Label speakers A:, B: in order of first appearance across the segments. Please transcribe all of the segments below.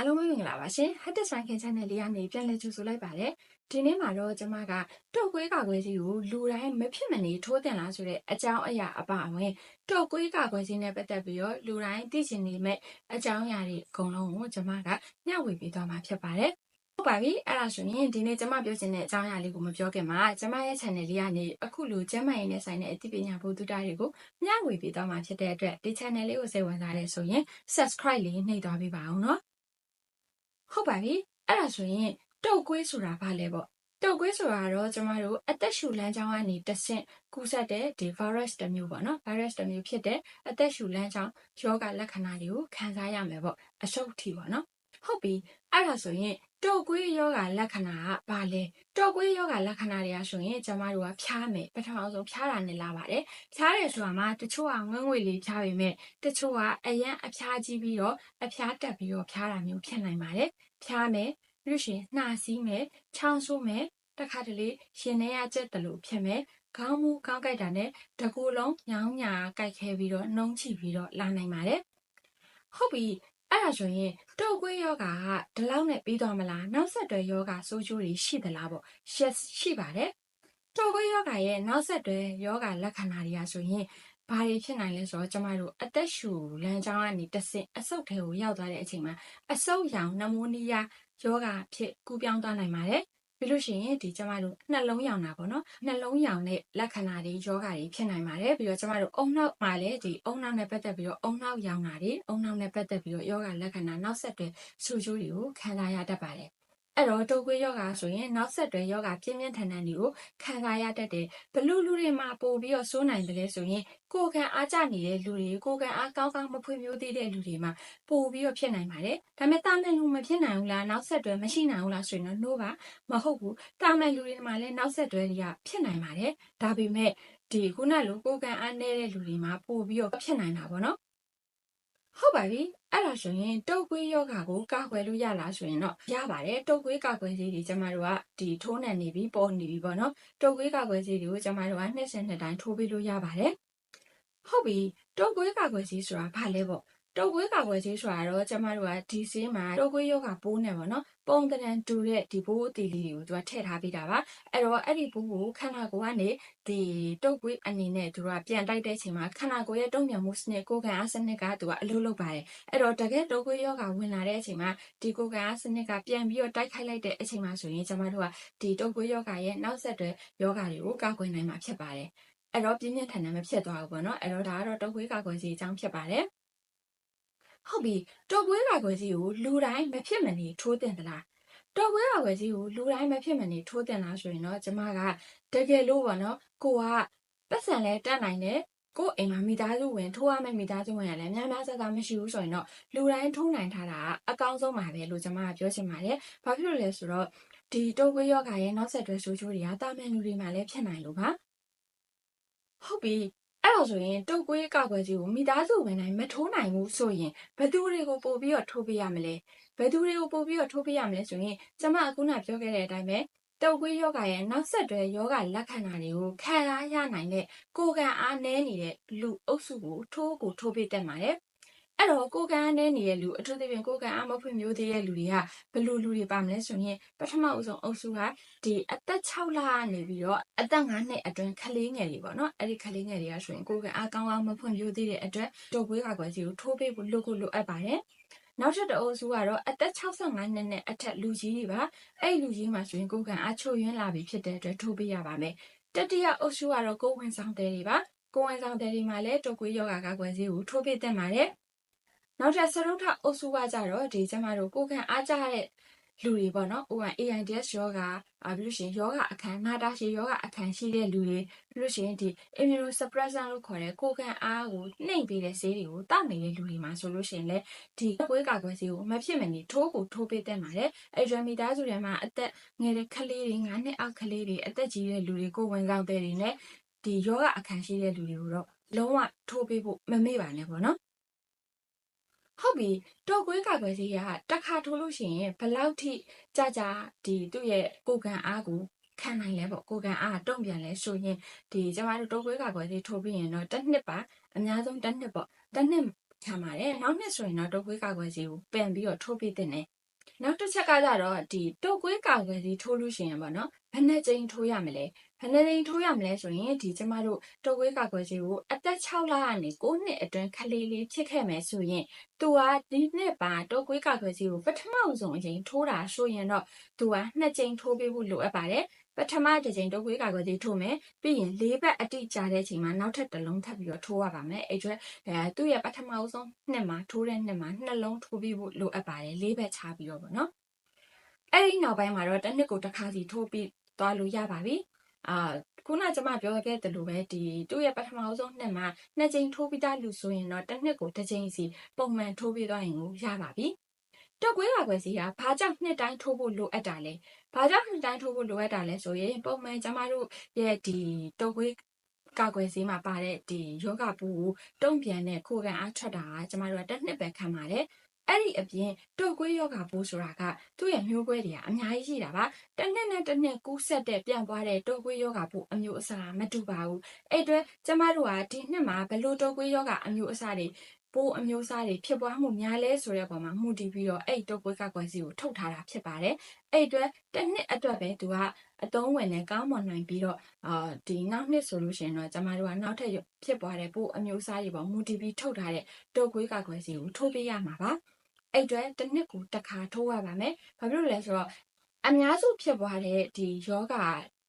A: အားလုံးပဲမင်္ဂလာပါရှင် Hatters Ranking Channel လေးကနေပြန်လည်ကြိုဆိုလိုက်ပါတယ်ဒီနေ့မှာတော့ကျွန်မကတုတ်ကွေးကာကွယ်ဆေးကိုလူတိုင်းမဖြစ်မနေထိုးတင်လားဆိုတဲ့အကြောင်းအရာအပါအဝင်တုတ်ကွေးကာကွယ်ဆေးနဲ့ပတ်သက်ပြီးတော့လူတိုင်းသိချင်နေမဲ့အကြောင်းအရာတွေအကုန်လုံးကိုကျွန်မကမျှဝေပေးသွားမှာဖြစ်ပါတယ်ဟုတ်ပါပြီအဲ့ဒါဆိုရင်ဒီနေ့ကျွန်မပြောချင်တဲ့အကြောင်းအရာလေးကိုမပြောခင်မှာကျွန်မရဲ့ channel လေးကနေအခုလိုကျမ်းမာရေးနဲ့ဆိုင်တဲ့အသိပညာဘုဒ္ဓတာတွေကိုမျှဝေပေးသွားမှာဖြစ်တဲ့အတွက်ဒီ channel လေးကိုစိတ်ဝင်စားတဲ့ဆိုရင် subscribe လေးနှိပ်သွားပေးပါအောင်နော် ဟုတ်ပါပြီအဲ့ဒါဆိုရင်တုတ်ကွေးဆိုတာဘာလဲပေါ့တုတ်ကွေးဆိုတာတော့ကျမတို့အသက်ရှူလမ်းကြောင်းကနေတဆင့်ကူးစက်တဲ့ဒီ virus တစ်မျိုးပေါ့နော် virus တစ်မျိုးဖြစ်တဲ့အသက်ရှူလမ်းကြောင်းယောဂလက္ခဏာတွေကိုခံစားရမယ်ပေါ့အဆုတ်ထီပေါ့နော်ဟုတ်ပြီအဲ့ဒါဆိုရင် တုတ်ကွေးယောဂလက္ခဏာကဘာလဲတုတ်ကွေးယောဂလက္ခဏာတွေကဆိုရင်ကျမတို့ကဖျားမယ်ပထမဆုံးဖျားတာနဲ့လာပါတယ်ဖျားတယ်ဆိုတာမှာတချို့ကငွေ့ငွေ့လေးဖျားပေမဲ့တချို့ကအရန်အဖျားကြီးပြီးတော့အဖျားတက်ပြီးတော့ဖျားတာမျိုးဖြစ်နိုင်ပါတယ်ဖျားမယ်ပြီးလို့ရှိရင်နှာစီးမယ်ချောင်းဆိုးမယ်တခါတလေရှင်ထဲရကျက်တယ်လို့ဖြစ်မယ်ခေါင်းမူခေါင်းကိုက်တာနဲ့တကူလုံးညောင်းညာကိုက်ခဲပြီးတော့နှုံးချပြီးတော့လာနိုင်ပါတယ်ဟုတ်ပြီ အဲ့ဒါဆိုရင်တုတ်ကွေးယောဂါကဒီလောက်နဲ့ပြီးသွားမလားနောက်ဆက်တွဲယောဂါဆိုးကျိုးတွေရှိသလားပေါ့ yes ရှိပါတယ်တုတ်ကွေးယောဂါရဲ့နောက်ဆက်တွဲယောဂါလက္ခဏာတွေကဆိုရင်ဘာတွေဖြစ်နိုင်လဲဆိုတော့ကျမတို့အသက်ရှူလမ်းကြောင်းကနေတဆင့်အဆုတ်ထဲကိုရောက်သွားတဲ့အချိန်မှာအဆုတ်ရောင်နမိုးနီးယားယောဂဖြစ်ကူးပြောင်းသွားနိုင်ပါတယ် ပြီးလို့ရှိရင်ဒီကျမတို့နှလုံးရောင်တာပေါ့နော်နှလုံးရောင်တဲ့လက္ခဏာတွေယောဂတွေဖြစ်နိုင်ပါတယ်ပြီးတော့ကျမတို့အုံနောက်မှာလည်းဒီအုံနောက်နဲ့ပတ်သက်ပြီးတော့အုံနောက်ရောင်တာတွေအုံနောက်နဲ့ပတ်သက်ပြီးတော့ယောဂလက္ခဏာနောက်ဆက်တွဲဆူချိုးတွေကိုခံစားရတတ်ပါတယ် အဲ့တော့တုပ်ကွေးယောဂါဆိုရင်နောက်ဆက်တွဲယောဂါပြင်းပြင်းထန်ထန်တွေကိုခံစားရတတ်တယ်ဘလူလူတွေမှာပို့ပြီးတော့စိုးနိုင်တယ်လေဆိုရင်ကိုယ်ခံအားကျနေတဲ့လူတွေကိုယ်ခံအားကောင်းကောင်းမဖွံ့ဖြိုးသေးတဲ့လူတွေမှာပို့ပြီးတော့ဖြစ်နိုင်ပါတယ်ဒါပေမဲ့တာမန်လူမဖြစ်နိုင်ဘူးလားနောက်ဆက်တွဲမရှိနိုင်ဘူးလားဆိုရင်တော့ no ပါမဟုတ်ဘူးတာမန်လူတွေမှာလည်းနောက်ဆက်တွဲတွေကဖြစ်နိုင်ပါတယ်ဒါပေမဲ့ဒီခုနလိုကိုယ်ခံအားနည်းတဲ့လူတွေမှာပို့ပြီးတော့ဖြစ်နိုင်တာပေါ့နော် ဟုတ်ပါပြီအဲ့ဒါဆိုရင်တုပ်ကွေးယောဂါကိုကာကွယ်လို့ရလားဆိုရင်တော့ရပါတယ်တုပ်ကွေးကာကွယ်ဆေးတွေကျမတို့ကဒီထိုးနှံနေပြီပေါ်နေပြီပေါ့နော်တုပ်ကွေးကာကွယ်ဆေးတွေကိုကျမတို့ကနှစ်စဉ်နှစ်တိုင်းထိုးပေးလို့ရပါတယ်ဟုတ်ပြီတုပ်ကွေးကာကွယ်ဆေးဆိုတာဘာလဲပေါ့တုပ်ကွေးကာကွယ်ဆေးဆိုတာတော့ကျမတို့ကဒီဆေးမှာတုပ်ကွေးယောဂါပိုးနေပေါ့နော် ပုံတန်တူတဲ့ဒီဘိုးအတီလေးတွေကိုသူကထည့်ထားပေးတာပါအဲ့တော့အဲ့ဒီဘိုးကိုခန္ဓာကိုယ်ကနေဒီတုပ်ကွေးအနေနဲ့သူကပြန်တိုက်တဲ့အချိန်မှာခန္ဓာကိုယ်ရဲ့တုံ့ပြန်မှုစနစ်ကိုယ်ခံအားစနစ်ကသူကအလုပ်လုပ်ပါတယ်အဲ့တော့တကယ်တုပ်ကွေးယောဂဝင်လာတဲ့အချိန်မှာဒီကိုယ်ခံအားစနစ်ကပြန်ပြီးတော့တိုက်ခိုက်လိုက်တဲ့အချိန်မှာဆိုရင်ကျမတို့ကဒီတုပ်ကွေးယောဂရဲ့နောက်ဆက်တွဲယောဂတွေကိုကာကွယ်နိုင်မှာဖြစ်ပါတယ်အဲ့တော့ပြင်းပြင်းထန်ထန်မဖြစ်သွားဘူးပေါ့နော်အဲ့တော့ဒါကတော့တုပ်ကွေးကာကွယ်ဆေးအကြောင်းဖြစ်ပါတယ် ဟုတ်ပြီတော်ကွေးကာကွယ်ဆေးကိုလူတိုင်းမဖြစ်မနေထိုးတင်သလားတော်ကွေးကာကွယ်ဆေးကိုလူတိုင်းမဖြစ်မနေထိုးတင်လားဆိုရင်တော့ကျမကတကယ်လို့ပေါ့နော်ကိုကပတ်စံလဲတက်နိုင်တယ်ကိုအိမ်မှာမိသားစုဝင်ထိုးရမယ့်မိသားစုဝင်ကလည်းများများဆဆမရှိဘူးဆိုရင်တော့လူတိုင်းထိုးနိုင်ထားတာအကောင်းဆုံးပါပဲလို့ကျမကပြောချင်ပါတယ်။ဘာဖြစ်လို့လဲဆိုတော့ဒီတိုးကွေးယောဂရဲ့နောက်ဆက်တွဲဆိုးကျိုးတွေကတာမန်လူတွေမှာလည်းဖြစ်နိုင်လို့ပါ။ဟုတ်ပြီ အဲ့တော့ဆိုရင်တုတ်ကွေးကောက်ွယ်ကြီးကိုမိသားစုဝင်တိုင်းမထိုးနိုင်ဘူးဆိုရင်ဘယ်သူတွေကိုပို့ပြီးတော့ထိုးပေးရမလဲဘယ်သူတွေကိုပို့ပြီးတော့ထိုးပေးရမလဲဆိုရင်ကျမအခုနပြောခဲ့တဲ့အတိုင်းပဲတုတ်ကွေးယောဂရဲ့နောက်ဆက်တွဲယောဂလက္ခဏာတွေကိုခံစားရနိုင်တဲ့ကိုယ်ခံအားနည်းနေတဲ့လူအုပ်စုကိုထိုးကိုထိုးပေးတတ်ပါတယ် အဲ့တော့ကိုယ်ကံနဲ့နေတဲ့လူအထူးသဖြင့်ကိုယ်ကံအမဖွင့်မျိုးသေးတဲ့လူတွေကဘယ်လိုလူတွေပါမလဲဆိုရင်ပထမအဆုံးအုပ်စုကဒီအသက်6လကနေပြီးတော့အသက်9နှစ်အတွင်းကလေးငယ်တွေပေါ့နော်အဲ့ဒီကလေးငယ်တွေကဆိုရင်ကိုယ်ကံအကောင်းကောင်းမဖွင့်မျိုးသေးတဲ့အတွက်တုပ်ကွေးကာကွယ်ဆေးကိုထိုးပေးဖို့လိုကိုလိုအပ်ပါတယ်နောက်ထပ်တအုပ်စုကတော့အသက်65နှစ်နဲ့အထက်လူကြီးတွေပါအဲ့လူကြီးမှာဆိုရင်ကိုယ်ကံအချို့ယွင်းလာပြီဖြစ်တဲ့အတွက်ထိုးပေးရပါမယ်တတိယအုပ်စုကတော့ကိုယ်ဝင်ဆောင်တဲ့တွေပါကိုယ်ဝင်ဆောင်တဲ့တွေမှာလည်းတုပ်ကွေးယောဂါကာကွယ်ဆေးကိုထိုးပေးတတ်ပါတယ် နောက်ထပ်စရုပ်ထအုပ်စုကကြတော့ဒီကျမတို့ကိုယ်ခံအားကြတဲ့လူတွေပေါ့နော်။ ON AIDS ယောဂအာပြီးလို့ရှိရင်ယောဂအခန်းနာတာရှည်ယောဂအခန်းရှိတဲ့လူတွေပြီးလို့ရှိရင်ဒီ immunosuppressant လို့ခေါ်တဲ့ကိုယ်ခံအားကိုနှိမ်ပေးတဲ့ဆေးတွေကိုတောက်နေတဲ့လူတွေမှာဆိုလို့ရှိရင်လည်းဒီကွေးကာကွယ်ဆေးကိုမဖြစ်မနေထိုးကိုထိုးပေးတတ်ပါတယ်။အဲ့ဒီမိသားစုတွေမှာအသက်ငယ်တဲ့ကလေးတွေ9နှစ်အောက်ကလေးတွေအသက်ကြီးတဲ့လူတွေကိုဝင်ဆောင်တဲ့တွေနဲ့ဒီယောဂအခန်းရှိတဲ့လူတွေကိုတော့လုံးဝထိုးပေးဖို့မမေ့ပါနဲ့ပေါ့နော် ဟုတ်ပြီတော်ကွေးကာကွယ်ဆေးကတစ်ခါထိုးလို့ရှိရင်ဘယ်လောက်ထိကြာကြာဒီသူ့ရဲ့ကိုယ်ခံအားကိုခံနိုင်လဲပေါ့ကိုယ်ခံအားတုံ့ပြန်လဲဆိုရင်ဒီကျမတို့တော်ကွေးကာကွယ်ဆေးထိုးပြီးရင်တော့တစ်နှစ်ပါအများဆုံးတစ်နှစ်ပေါ့တစ်နှစ်ခံပါတယ်နောက်နှစ်ဆိုရင်တော့တုပ်ကွေးကာကွယ်ဆေးကိုပန်ပြီးတော့ထိုးပေးတဲ့နဲ့နောက်တစ်ချက်ကကြတော့ဒီတုပ်ကွေးကာကွယ်ဆေးထိုးလို့ရှိရင်ပေါ့နော်ဘယ်နှစ်ကြိမ်ထိုးရမလဲ ဘယ်နှစ်ကြိမ်ထိုးရမလဲဆိုရင်ဒီကျမတို့တုပ်ကွေးကာကွယ်ဆေးကိုအသက်6လကနေ9နှစ်အတွင်းခလေးလေးဖြစ်ခဲ့မယ်ဆိုရင်သူကဒီနှစ်ပါတုပ်ကွေးကာကွယ်ဆေးကိုပထမဆုံးအချိန်ထိုးတာဆိုရင်တော့သူကနှစ်ကြိမ်ထိုးပေးဖို့လိုအပ်ပါတယ်ပထမတစ်ကြိမ်တုပ်ကွေးကာကွယ်ဆေးထိုးမယ်ပြီးရင်၄ဘက်အတိကြာတဲ့အချိန်မှာနောက်ထပ်တစ်လုံးထပ်ပြီးတော့ထိုးရပါမယ်အဲ့အတွက်အဲသူ့ရဲ့ပထမဆုံးနှစ်မှာထိုးတဲ့နှစ်မှာနှလုံးထိုးပြီးဖို့လိုအပ်ပါတယ်၄ဘက်ချပြီးတော့ပေါ့နော်အဲ့ဒီနောက်ပိုင်းမှာတော့တစ်နှစ်ကိုတစ်ခါစီထိုးပြီးသွားလို့ရပါပြီ အာခုနကျမပြောခဲ့တဲ့လိုပဲဒီသူ့ရဲ့ပထမဆုံးနှစ်မှာနှစ်ကြိမ်ထိုးပြီးသားလူဆိုရင်တော့တစ်နှစ်ကိုတစ်ကြိမ်စီပုံမှန်ထိုးပြီးသွားရင်ကိုရပါပြီတက်ကွေးကာကွယ်စီကဘာကြောင့်နှစ်တိုင်းထိုးဖို့လိုအပ်တာလဲဘာကြောင့်နှစ်တိုင်းထိုးဖို့လိုအပ်တာလဲဆိုရင်ပုံမှန်ကျမတို့ရဲ့ဒီတက်ကွေးကာကွယ်ဆေးမှာပါတဲ့ဒီယောဂပူကိုတုံ့ပြန်တဲ့ခိုးကန်အားထွက်တာကကျမတို့ကတစ်နှစ်ပဲခံပါတယ် အဲ့ဒီအပြင်တုတ်ကွေးယောဂပိုးဆိုတာကသူ့ရဲ့မျိုးကွဲတွေကအများကြီးရှိတာပါတစ်နှစ်နဲ့တစ်နှစ်ကူးဆက်တဲ့ပြန်ပွားတဲ့တုတ်ကွေးယောဂပိုးအမျိုးအစားမတူပါဘူးအဲ့အတွက်ကျမတို့ကဒီနှစ်မှာဘလို့တုတ်ကွေးယောဂအမျိုးအစားတွေပိုးအမျိုးအစားတွေဖြစ်ပွားမှုများလဲဆိုတဲ့ပုံမှာမှုတည်ပြီးတော့အဲ့တုတ်ကွေးကကွယ်စီကိုထုတ်ထားတာဖြစ်ပါတယ်အဲ့အတွက်တစ်နှစ်အတွက်ပဲသူကအသုံးဝင်နဲ့ကောင်းမွန်နိုင်ပြီးတော့အာဒီနောက်နှစ်ဆိုလို့ရှိရင်တော့ကျမတို့ကနောက်ထပ်ဖြစ်ပွားတဲ့ပိုးအမျိုးအစားတွေပေါ်မူတည်ပြီးထုတ်ထားတဲ့တုတ်ကွေးကကွယ်စီကိုထိုးပေးရမှာပါ အဲ့အတွက်တစ်နှစ်ကိုတစ်ခါထိုးရပါမယ်။ဘာဖြစ်လို့လဲဆိုတော့အများစုဖြစ်ပွားတဲ့ဒီယောဂ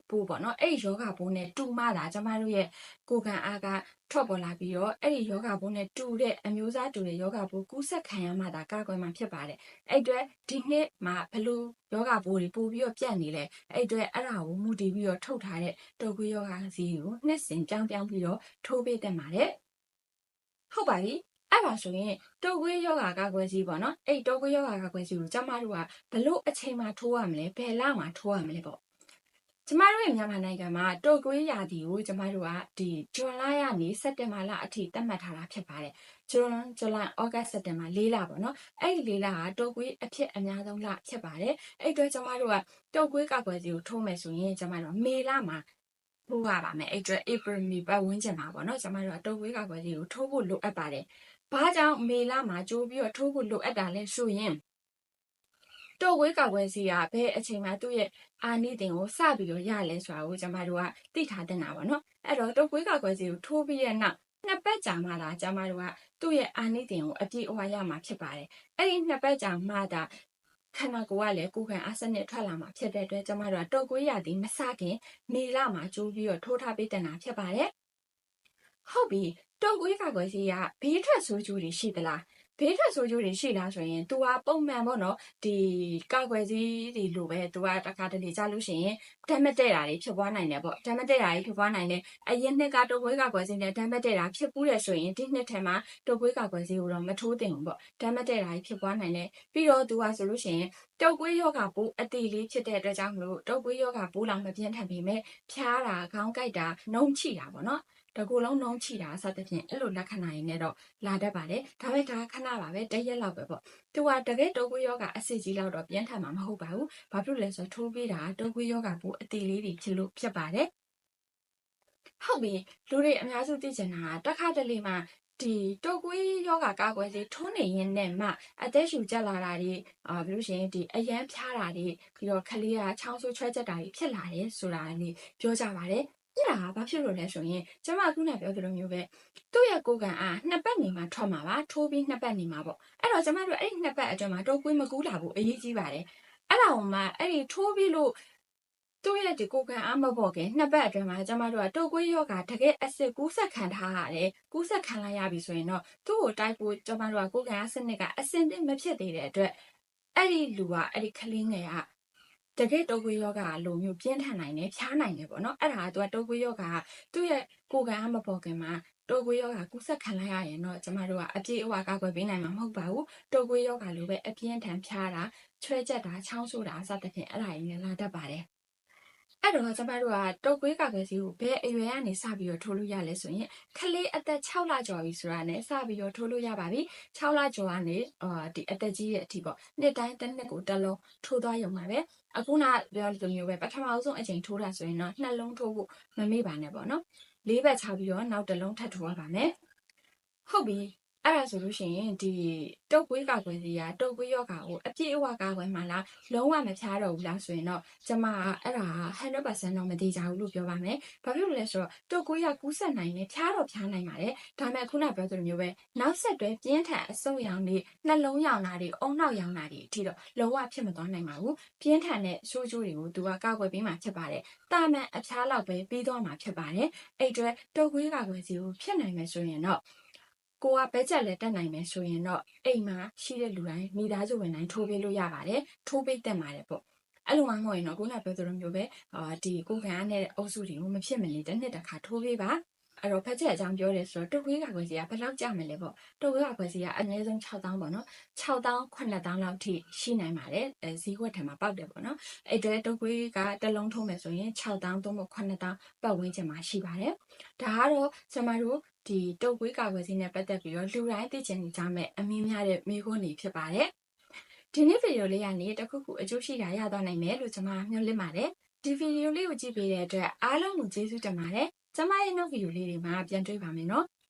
A: ပိုးပေါ့နော်အဲ့ဒီယောဂပိုးနဲ့တူမှသာကျမတို့ရဲ့ကိုယ်ခံအားကထွက်ပေါ်လာပြီးတော့အဲ့ဒီယောဂပိုးနဲ့တူတဲ့အမျိုးအစားတူတဲ့ယောဂပိုးကူးစက်ခံရမှသာကာကွယ်မှဖြစ်ပါတယ်အဲ့အတွက်ဒီနှစ်မှာဘလို့ယောဂပိုးတွေပို့ပြီးတော့ပြတ်နေလဲအဲ့အတွက်အဲ့ဒါကိုမူတည်ပြီးတော့ထုတ်ထားတဲ့တုပ်ကွေးယောဂစီကိုနှစ်စဉ်ပြောင်းပြောင်းပြီးတော့ထိုးပေးတတ်ပါတယ်ဟုတ်ပါပြီ အဲ့ပါဆိုရင်တုပ်ကွေးယောဂါကာကွယ်ဆေးပေါ့နော်အဲ့တုပ်ကွေးယောဂါကာကွယ်ဆေးကိုကျမတို့ကဘလို့အချိန်မှထိုးရမလဲဘယ်လမှထိုးရမလဲပေါ့ကျမတို့ရဲ့မြန်မာနိုင်ငံမှာတုတ်ကွေးရာသီကိုကျမတို့ကဒီဇွန်လကနေစက်တင်ဘာလအထိသတ်မှတ်ထားတာဖြစ်ပါတယ်ဇွန်ဇူလိုင်ဩဂတ်စက်တင်ဘာ၄လပေါ့နော်အဲ့ဒီ၄လကတုတ်ကွေးအဖြစ်အများဆုံးလဖြစ်ပါတယ်အဲ့အတွက်ကျမတို့ကတုတ်ကွေးကာကွယ်ဆေးကိုထိုးမယ်ဆိုရင်ကျမတို့မေလမှာထိုးရပါမယ်အဲ့အတွက် April May ပတ်ဝန်းကျင်မှာပေါ့နော်ကျမတို့ကတုတ်ကွေးကာကွယ်ဆေးကိုထိုးဖို့လိုအပ်ပါတယ် ဘာကြောင့်မေလမှာကြိုးပြီးတော့ထိုးဖို့လိုအပ်တာလဲဆိုရင်တော့ဝေးကောက်ဝဲစီကဘယ်အချိန်မှသူ့ရဲ့အာနိသင်ကိုစပြီးတော့ရလဲဆိုတာကိုကျွန်မတို့ကသိထားတင်တာပါနော်အဲ့တော့တော့ဝေးကောက်ဝဲစီကိုထိုးပြီးတဲ့နောက်နှစ်ပတ်ကြာမှသာကျွန်မတို့ကသူ့ရဲ့အာနိသင်ကိုအပြည့်အဝရမှာဖြစ်ပါတယ်အဲ့ဒီနှစ်ပတ်ကြာမှသာခန္ဓာကိုယ်ကလည်းကိုယ်ခံအားစနစ်ထွက်လာမှာဖြစ်တဲ့အတွက်ကျမတို့ကတုတ်ကွေးရသည်မစခင် မေလမှာကျိုးပြီးတော့ထိုးထားပေးတင်တာဖြစ်ပါတယ်ဟုတ်ပြီ တုတ်ကွေးကာကွယ်ဆေးကဘေးထွက်ဆိုးကျိုးတွေရှိသလားဘေးထွက်ဆိုးကျိုးတွေရှိလားဆိုရင် तू ကပုံမှန်ပေါ့နော်ဒီကာကွယ်ဆေးတွေလိုပဲ तू ကတခါတလေကြလို့ရှိရင်ဓာတ်မတည့်တာတွေဖြစ်ပွားနိုင်တယ်ပေါ့ဓာတ်မတည့်တာတွေဖြစ်ပွားနိုင်တယ်အရင်နှစ်ကတုတ်ကွေးကာကွယ်ဆေးနဲ့ဓာတ်မတည့်တာဖြစ်ပူးတယ်ဆိုရင်ဒီနှစ်ထဲမှာတုတ်ကွေးကာကွယ်ဆေးကိုတော့မထိုးသင့်ဘူးပေါ့ဓာတ်မတည့်တာတွေဖြစ်ပွားနိုင်တယ်ပြီးတော့ तू ကဆိုလို့ရှိရင်တုတ်ကွေးယောဂပိုးအတီလေးဖြစ်တဲ့အတွက်ကြောင့်မလို့တုတ်ကွေးယောဂပိုးလောင်မပြင်းထန်ပေမဲ့ဖျားတာခေါင်းကိုက်တာနှုံချိတာပေါ့နော် တကူလုံးနှုံးချီတာစသဖြင့်အဲ့လိုလက္ခဏာရင်းနဲ့တော့လာတတ်ပါတယ်ဒါပေမဲ့ဒါခဏပါပဲတရက်လောက်ပဲပေါ့သူကတကယ်တိုးကွေးယောဂအစစ်ကြီးလောက်တော့ပြင်းထန်မှာမဟုတ်ပါဘူးဘာဖြစ်လို့လဲဆိုတော့ထိုးပေးတာတိုးကွေးယောဂပိုးအတီလေးတွေဖြစ်လို့ဖြစ်ပါတယ်ဟုတ်ပြီလူတွေအများစုသိချင်တာကတခါတလေမှဒီတုတ်ကွေးယောဂကာကွယ်ဆေးထိုးနေရင်နဲ့မှအသက်ရှူကျက်လာတာတွေအာပြီးလို့ရှိရင်ဒီအရန်ဖျားတာတွေပြီးတော့ခလေးကချောင်းဆိုးချွဲချက်တာတွေဖြစ်လာတယ်ဆိုတာလေးပြောကြပါတယ် အဲ့ဒါကဘာဖြစ်လို့လဲဆိုရင်ကျမခုနပြောသလိုမျိုးပဲသူ့ရဲ့ကိုယ်ကံအားနှစ်ပတ်နေမှထွက်မှာပါထိုးပြီးနှစ်ပတ်နေမှာပေါ့အဲ့တော့ကျမတို့အဲ့ဒီနှစ်ပတ်အတွင်းမှာတုတ်ကွေးမကူးလာဘူးအရေးကြီးပါတယ်အဲ့ဒါကိုမှအဲ့ဒီထိုးပြီးလို့သူ့ရဲ့ဒီကိုယ်ခံအားမပေါ်ခင်နှစ်ပတ်အတွင်းမှာကျမတို့ကတုတ်ကွေးယောဂတကယ်အစစ်ကူးဆက်ခံထားရတယ်ကူးဆက်ခံလိုက်ရပြီဆိုရင်တော့သူ့ကိုတိုက်ဖို့ကျမတို့ကကိုယ်ခံအားစနစ်ကအစင်တင်မဖြစ်သေးတဲ့အတွက်အဲ့ဒီလူကအဲ့ဒီကလေးငယ်က တကယ်တုပ်ကွေးယောဂကလိုမျိုးပြင်းထန်နိုင်တယ်ဖြားနိုင်တယ်ပေါ့နော်အဲ့ဒါကသူကတုပ်ကွေးယောဂကသူ့ရဲ့ကိုယ်ခံအားမပေါ်ခင်မှာတုပ်ကွေးယောဂကူးဆက်ခံလိုက်ရရင်တော့ကျမတို့ကအပြည့်အဝကာကွယ်ပေးနိုင်မှာမဟုတ်ပါဘူးတုပ်ကွေးယောဂလိုပဲအပြင်းထန်ဖြားတာချွဲချက်တာချောင်းဆိုးတာစသဖြင့်အဲ့ဒါရင်းနဲ့လာတတ်ပါတယ် အဲ့တော့ကျမတို့ကတုတ်ကွေးကာကွယ်ဆေးကိုဘယ်အရွယ်ကနေစပြီးတော့ထိုးလို့ရလဲဆိုရင်ခလေးအသက်6လကျော်ပြီဆိုတာနဲ့စပြီးတော့ထိုးလို့ရပါပြီ6လကျော်ကနေအာဒီအသက်ကြီးရဲ့အထိပေါ့နှစ်တိုင်းတစ်နှစ်ကိုတစ်လုံးထိုးသွားရုံပါပဲအခုနပြောလိုမျိုးပဲပထမဆုံးအချိန်ထိုးတာဆိုရင်တော့နှလုံးထိုးဖို့မမေ့ပါနဲ့ပေါ့နော်လေးဘက်ချပြီးတော့နောက်တစ်လုံးထပ်ထိုးရပါမယ်ဟုတ်ပြီ အဲ့ဒါဆိုလို့ရှိရင်ဒီတုတ်ကွေးကာကွယ်ဆေးကတုတ်ကွေးယောဂါကိုအပြည့်အဝကာကွယ်မှလားလုံးဝမဖျားတော့ဘူးလားဆိုရင်တော့ကျမကအဲ့ဒါ100%တော့မသေးကြဘူးလို့ပြောပါမယ်။ဘာဖြစ်လို့လဲဆိုတော့တုတ်ကွေးကကူးစက်နိုင်တယ်ဖျားတော့ဖျားနိုင်ပါတယ်။ဒါပေမဲ့ခုနပြောသလိုမျိုးပဲနောက်ဆက်တွဲပြင်းထန်အဆုတ်ရောင်တွေနှလုံးရောင်တာတွေအုံနောက်ရောင်တာတွေအထိတော့လုံးဝဖြစ်မသွားနိုင်ပါဘူး။ပြင်းထန်တဲ့ဆိုးကျိုးတွေကိုသူကကာကွယ်ပေးမှဖြစ်ပါတယ်။တာမန်အဖျားလောက်ပဲပြီးတော့မှဖြစ်ပါတယ်။အဲ့အတွက်တုတ်ကွေးကာကွယ်ဆေးကိုဖြစ်နိုင်မယ်ဆိုရင်တော့ ကိုကဘက်ချက်လက်တက်နိုင်မယ်ဆိုရင်တော့အိမ်မှာရှိတဲ့လူတိုင်းမိသားစုဝင်တိုင်းထိုးပေးလို့ရပါတယ်ထိုးပေးတက်ပါတယ်ပေါ့အဲ့လိုမှမဟုတ်ရင်တော့ခုနပြောသလိုမျိုးပဲအာဒီကိုခံရတဲ့အုပ်စုတွေကိုမဖြစ်မနေတစ်နှစ်တစ်ခါထိုးပေးပါအဲ့တော့ဖက်ချက်အကြောင်းပြောတယ်ဆိုတော့တုတ်ခွေးကခွေးစီကဘယ်လောက်ကြမလဲပေါ့တုတ်ခွေးကခွေးစီကအနည်းဆုံး6000ပေါ့နော်6000 9000လောက်ထိရှိနိုင်ပါတယ်အဲဈေးကွက်ထဲမှာပေါက်တယ်ပေါ့နော်အဲ့အတွက်တုတ်ခွေးကတစ်လုံးထိုးမယ်ဆိုရင်6000သို့မဟုတ်9000ပတ်ဝန်းကျင်မှာရှိပါတယ်ဒါကတော့ကျမတို့ ဒီတုတ်ကွေးကာကွယ်ဆေးနဲ့ပတ်သက်ပြီးတော့လူတိုင်းသိချင်နေကြမဲ့အမင်းများတဲ့မိခွန်းတွေဖြစ်ပါတယ်။ဒီနေ့ဗီဒီယိုလေးကနေတစ်ခုခုအကျိုးရှိတာရသွားနိုင်မယ်လို့ကျွန်မမျှော်လင့်ပါတယ်။ဒီဗီဒီယိုလေးကိုကြည့်ပေးတဲ့အတွက်အားလုံးကိုကျေးဇူးတင်ပါတယ်။ကျွန်မရဲ့နောက်ဗီဒီယိုလေးတွေမှာပြန်တွေ့ပါမယ်နော်။